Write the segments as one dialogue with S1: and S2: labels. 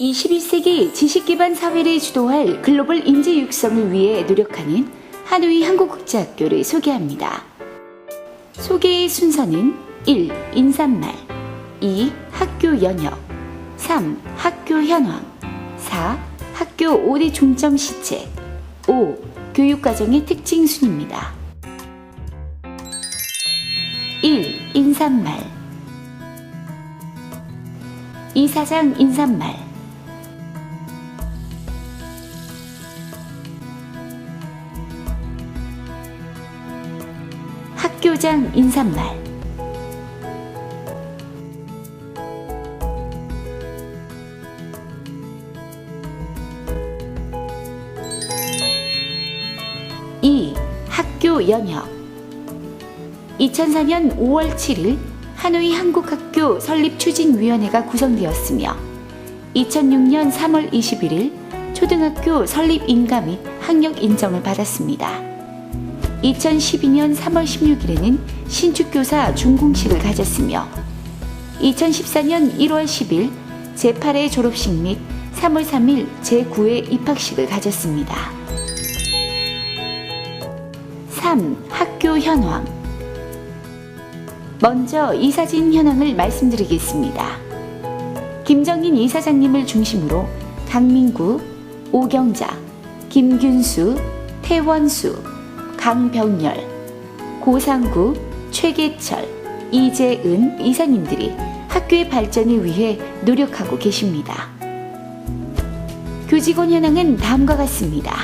S1: 21세기 지식 기반 사회를 주도할 글로벌 인재 육성을 위해 노력하는 하노이 한국국제학교를 소개합니다. 소개의 순서는 1. 인사말 2. 학교 연역 3. 학교 현황 4. 학교 5대 중점 시책 5. 교육과정의 특징 순입니다. 1. 인사말 이사장 인사말 학교장 인사말 이 학교 연혁 2004년 5월 7일 하노이 한국학교 설립추진위원회가 구성되었으며 2006년 3월 21일 초등학교 설립 인가 및 학력 인정을 받았습니다. 2012년 3월 16일에는 신축교사 준공식을 가졌으며 2014년 1월 10일 제8회 졸업식 및 3월 3일 제9회 입학식을 가졌습니다. 3. 학교 현황 먼저 이사진 현황을 말씀드리겠습니다. 김정인 이사장님을 중심으로 강민구, 오경자, 김균수, 태원수, 강병열, 고상구, 최계철, 이재은 이사님들이 학교의 발전을 위해 노력하고 계십니다. 교직원 현황은 다음과 같습니다.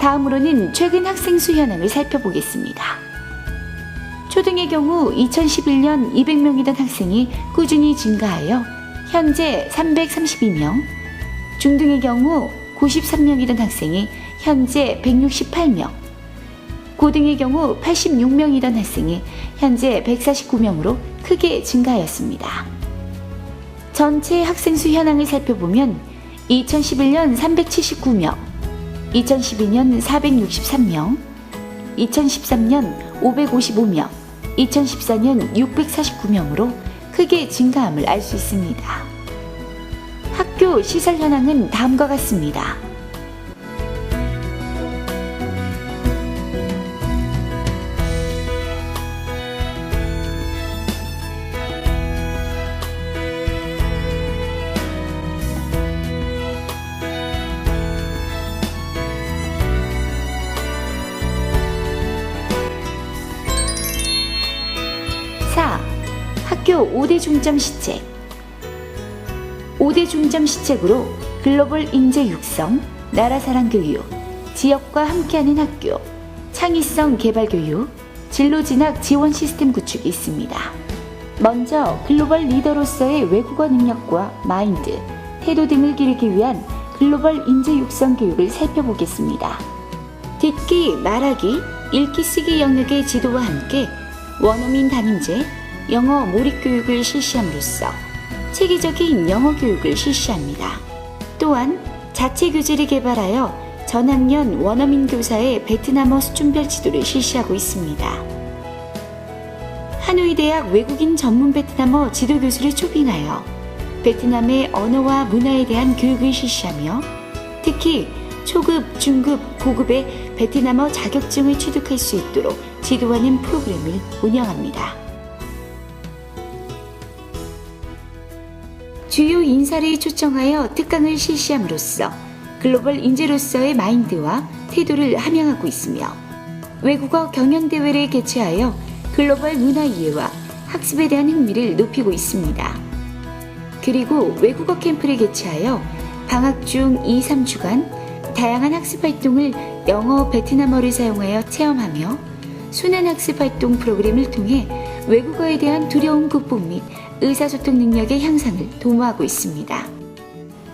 S1: 다음으로는 최근 학생 수 현황을 살펴보겠습니다. 초등의 경우 2011년 200명이던 학생이 꾸준히 증가하여 현재 332명, 중등의 경우 93명이던 학생이 현재 168명, 고등의 경우 86명이던 학생이 현재 149명으로 크게 증가하였습니다. 전체 학생 수 현황을 살펴보면 2011년 379명, 2012년 463명, 2013년 555명, 2014년 649명으로 크게 증가함을 알 수 있습니다. 학교 시설 현황은 다음과 같습니다. 사 학교 5대 중점 시책 5대 중점 시책으로 글로벌 인재 육성, 나라 사랑 교육, 지역과 함께하는 학교, 창의성 개발 교육, 진로 진학 지원 시스템 구축이 있습니다. 먼저 글로벌 리더로서의 외국어 능력과 마인드, 태도 등을 기르기 위한 글로벌 인재 육성 교육을 살펴보겠습니다. 듣기, 말하기, 읽기, 쓰기 영역의 지도와 함께 원어민 단임제, 영어 몰입 교육을 실시함으로써 체계적인 영어 교육을 실시합니다. 또한 자체 교재를 개발하여 전학년 원어민 교사의 베트남어 수준별 지도를 실시하고 있습니다. 하노이 대학 외국인 전문 베트남어 지도 교수를 초빙하여 베트남의 언어와 문화에 대한 교육을 실시하며 특히 초급, 중급, 고급의 베트남어 자격증을 취득할 수 있도록 지도하는 프로그램을 운영합니다. 주요 인사를 초청하여 특강을 실시함으로써 글로벌 인재로서의 마인드와 태도를 함양하고 있으며 외국어 경연대회를 개최하여 글로벌 문화 이해와 학습에 대한 흥미를 높이고 있습니다. 그리고 외국어 캠프를 개최하여 방학 중 2, 3주간 다양한 학습 활동을 영어, 베트남어를 사용하여 체험하며 순환 학습 활동 프로그램을 통해 외국어에 대한 두려움 극복 및 의사소통 능력의 향상을 도모하고 있습니다.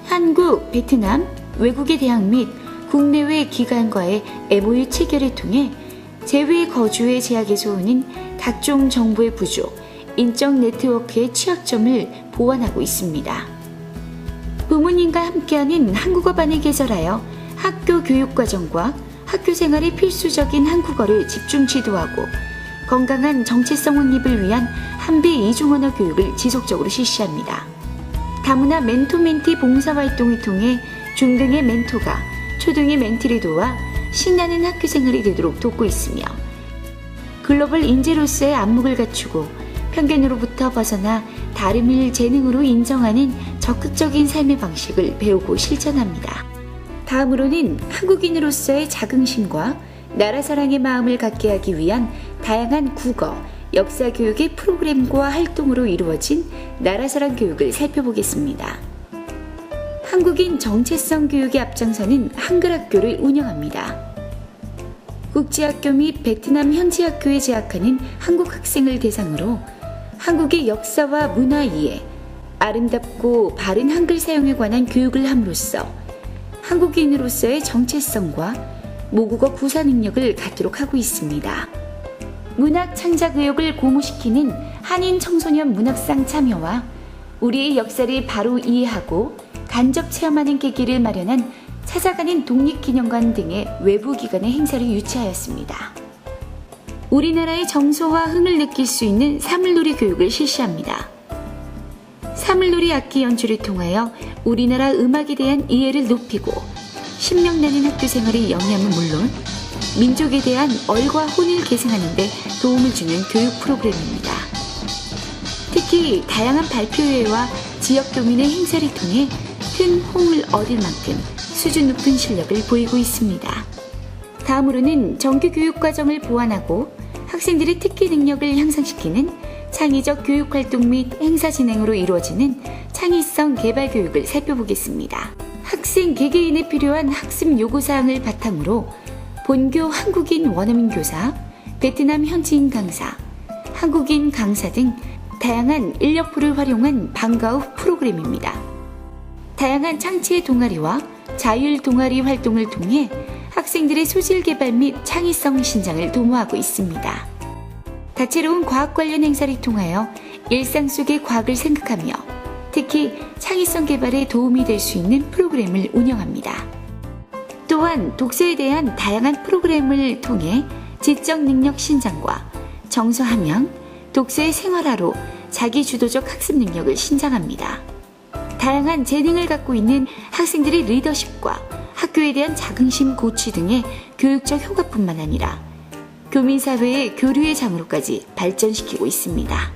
S1: 한국, 베트남, 외국의 대학 및 국내외 기관과의 MOU 체결을 통해 제외 거주의 제약에서 오는 각종 정보의 부족, 인적 네트워크의 취약점을 보완하고 있습니다. 부모님과 함께하는 한국어반을 개설하여 학교 교육과정과 학교 생활의 필수적인 한국어를 집중 지도하고 건강한 정체성 확립을 위한 한배 이중 언어 교육을 지속적으로 실시합니다. 다문화 멘토-멘티 봉사활동을 통해 중등의 멘토가 초등의 멘티를 도와 신나는 학교 생활이 되도록 돕고 있으며 글로벌 인재로서의 안목을 갖추고 편견으로부터 벗어나 다름을 재능으로 인정하는 적극적인 삶의 방식을 배우고 실천합니다. 다음으로는 한국인으로서의 자긍심과 나라 사랑의 마음을 갖게 하기 위한 다양한 국어, 역사 교육의 프로그램과 활동으로 이루어진 나라 사랑 교육을 살펴보겠습니다. 한국인 정체성 교육에 앞장서는 한글학교를 운영합니다. 국제학교 및 베트남 현지 학교에 재학하는 한국 학생을 대상으로 한국의 역사와 문화 이해, 아름답고 바른 한글 사용에 관한 교육을 함으로써 한국인으로서의 정체성과 모국어 구사 능력을 갖도록 하고 있습니다. 문학 창작 의욕을 고무시키는 한인 청소년 문학상 참여와 우리의 역사를 바로 이해하고 간접 체험하는 계기를 마련한 찾아가는 독립기념관 등의 외부 기관의 행사를 유치하였습니다. 우리나라의 정서와 흥을 느낄 수 있는 사물놀이 교육을 실시합니다. 사물놀이 악기 연주를 통하여 우리나라 음악에 대한 이해를 높이고 신명나는 학교 생활의 영향은 물론 민족에 대한 얼과 혼을 계승하는 데 도움을 주는 교육 프로그램입니다. 특히 다양한 발표회와 지역 교민의 행사를 통해 큰 호응을 얻을 만큼 수준 높은 실력을 보이고 있습니다. 다음으로는 정규 교육 과정을 보완하고 학생들의 특기 능력을 향상시키는 창의적 교육 활동 및 행사 진행으로 이루어지는 창의성 개발 교육을 살펴보겠습니다. 학생 개개인에 필요한 학습 요구 사항을 바탕으로 본교 한국인 원어민 교사, 베트남 현지인 강사, 한국인 강사 등 다양한 인력풀을 활용한 방과 후 프로그램입니다. 다양한 창치의 동아리와 자율 동아리 활동을 통해 학생들의 소질 개발 및 창의성 신장을 도모하고 있습니다. 다채로운 과학 관련 행사를 통하여 일상 속의 과학을 생각하며 특히 창의성 개발에 도움이 될 수 있는 프로그램을 운영합니다. 또한 독서에 대한 다양한 프로그램을 통해 지적 능력 신장과 정서 함양, 독서의 생활화로 자기 주도적 학습 능력을 신장합니다. 다양한 재능을 갖고 있는 학생들의 리더십과 학교에 대한 자긍심 고취 등의 교육적 효과뿐만 아니라 교민사회의 교류의 장으로까지 발전시키고 있습니다.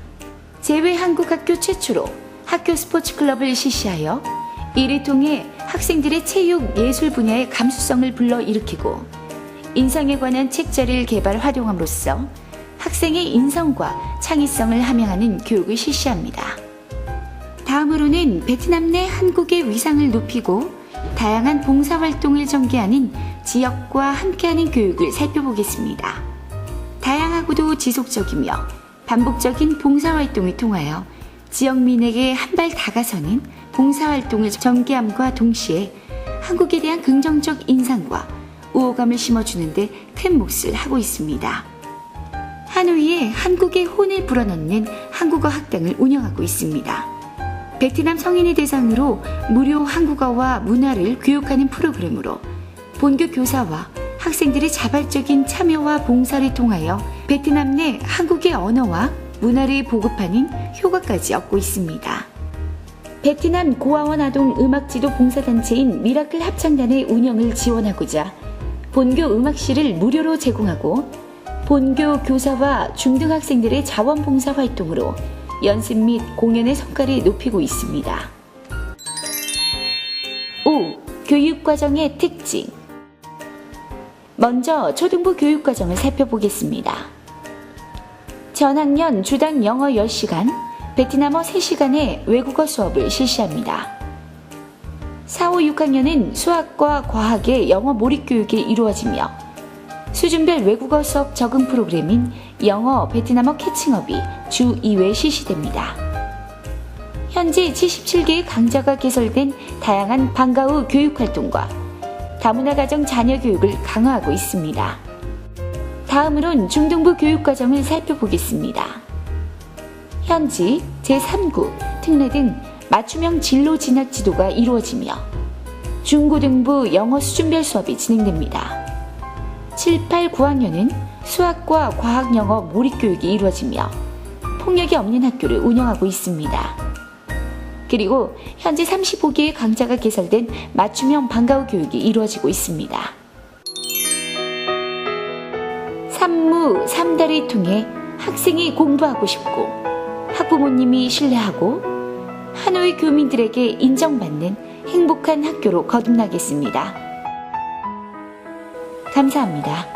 S1: 제외 한국 학교 최초로 학교 스포츠 클럽을 실시하여 이를 통해 학생들의 체육, 예술 분야의 감수성을 불러일으키고 인성에 관한 책자를 개발 활용함으로써 학생의 인성과 창의성을 함양하는 교육을 실시합니다. 다음으로는 베트남 내 한국의 위상을 높이고 다양한 봉사활동을 전개하는 지역과 함께하는 교육을 살펴보겠습니다. 다양하고도 지속적이며 반복적인 봉사활동을 통하여 지역민에게 한 발 다가서는 봉사활동을 전개함과 동시에 한국에 대한 긍정적 인상과 우호감을 심어주는데 큰 몫을 하고 있습니다. 하노이에 한국의 혼을 불어넣는 한국어 학당을 운영하고 있습니다. 베트남 성인의 대상으로 무료 한국어와 문화를 교육하는 프로그램으로 본교 교사와 학생들의 자발적인 참여와 봉사를 통하여 베트남 내 한국의 언어와 문화를 보급하는 효과까지 얻고 있습니다. 베트남 고아원 아동 음악 지도 봉사단체인 미라클 합창단의 운영을 지원하고자 본교 음악실을 무료로 제공하고 본교 교사와 중등학생들의 자원봉사 활동으로 연습 및 공연의 성과를 높이고 있습니다. 5. 교육과정의 특징 먼저 초등부 교육과정을 살펴보겠습니다. 전학년 주당 영어 10시간, 베트남어 3시간의 외국어 수업을 실시합니다. 4, 5, 6학년은 수학과 과학의 영어 몰입 교육이 이루어지며 수준별 외국어 수업 적응 프로그램인 영어 베트남어 캐칭업이 주 2회 실시됩니다. 현재 77개의 강좌가 개설된 다양한 방과 후 교육 활동과 다문화 가정 자녀 교육을 강화하고 있습니다. 다음으론 중등부 교육 과정을 살펴보겠습니다. 현지 제3구 특례 등 맞춤형 진로 진학 지도가 이루어지며 중고등부 영어 수준별 수업이 진행됩니다. 7, 8, 9학년은 수학과 과학 영어 몰입 교육이 이루어지며 폭력이 없는 학교를 운영하고 있습니다. 그리고 현재 35개의 강좌가 개설된 맞춤형 방과후 교육이 이루어지고 있습니다. 산무 3달을 통해 학생이 공부하고 싶고 학부모님이 신뢰하고 하노이 교민들에게 인정받는 행복한 학교로 거듭나겠습니다. 감사합니다.